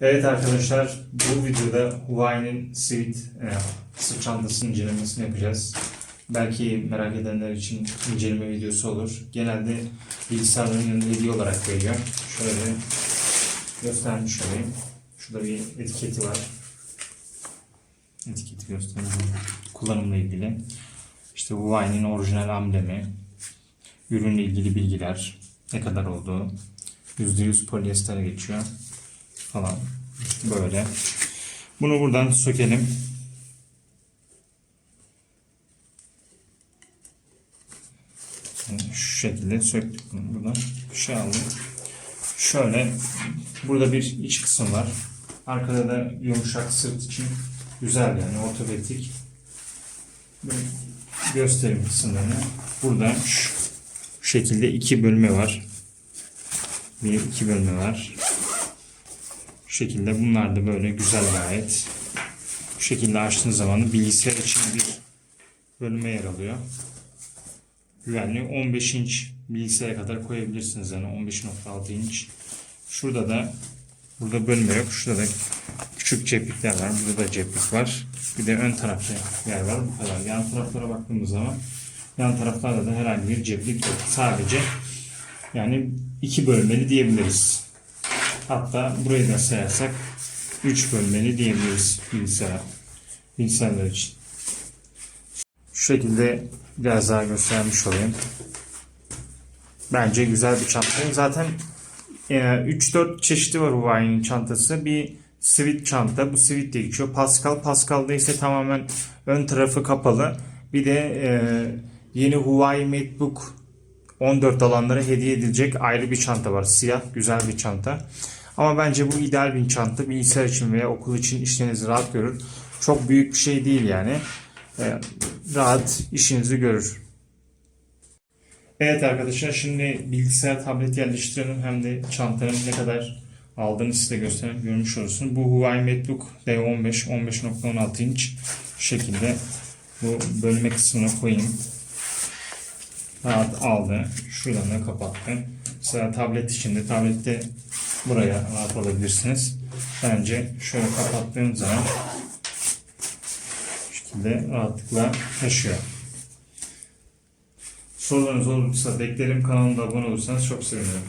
Evet arkadaşlar bu videoda Huawei'nin Sweet e, sırt incelemesini yapacağız. Belki merak edenler için inceleme videosu olur. Genelde bilgisayarların yanında hediye olarak veriyor. Şöyle göstermiş olayım. Şurada bir etiketi var. Etiketi göstereyim. Kullanımla ilgili. İşte Huawei'nin orijinal amblemi, ürünle ilgili bilgiler, ne kadar olduğu, %100 polyester geçiyor falan. Böyle. Bunu buradan sökelim. Şu şekilde söktük bunu buradan. Şey aldım. Şöyle burada bir iç kısım var. Arkada da yumuşak sırt için güzel yani ortopedik. Böyle göstereyim kısımlarını. Burada şu şekilde iki bölme var. Bir iki bölme var. Şekilde bunlar da böyle güzel gayet. Bu şekilde açtığınız zaman bilgisayar için bir bölme yer alıyor. Güvenli 15 inç bilgisayara kadar koyabilirsiniz yani 15.6 inç. Şurada da burada bölme yok. Şurada da küçük ceplikler var. Burada da ceplik var. Bir de ön tarafta yer var. Bu kadar. Yan taraflara baktığımız zaman yan taraflarda da herhangi bir ceplik yok. Sadece yani iki bölmeli diyebiliriz. Hatta burayı da sayarsak 3 bölmeli diyebiliriz bilgisayar, bilgisayarlar için. Şu şekilde biraz daha göstermiş olayım. Bence güzel bir çanta. Zaten e, 3-4 çeşidi var Huawei'nin çantası. Bir Sweet çanta. Bu Sweet diye geçiyor. Pascal. Pascal'da ise tamamen ön tarafı kapalı. Bir de e, yeni Huawei MateBook 14 alanlara hediye edilecek ayrı bir çanta var. Siyah güzel bir çanta. Ama bence bu ideal bir çanta. Bilgisayar için veya okul için işlerinizi rahat görür. Çok büyük bir şey değil yani. Ee, rahat işinizi görür. Evet arkadaşlar şimdi bilgisayar tablet yerleştirelim hem de çantanın ne kadar aldığını size göstereyim görmüş olursun. Bu Huawei MateBook D15 15.16 inç şekilde bu bölme kısmına koyayım rahat aldı. Şuradan da kapattı. Mesela tablet içinde tablette buraya rahat alabilirsiniz. Bence şöyle kapattığım zaman şekilde rahatlıkla taşıyor. Sorularınız olursa beklerim. Kanalıma abone olursanız çok sevinirim.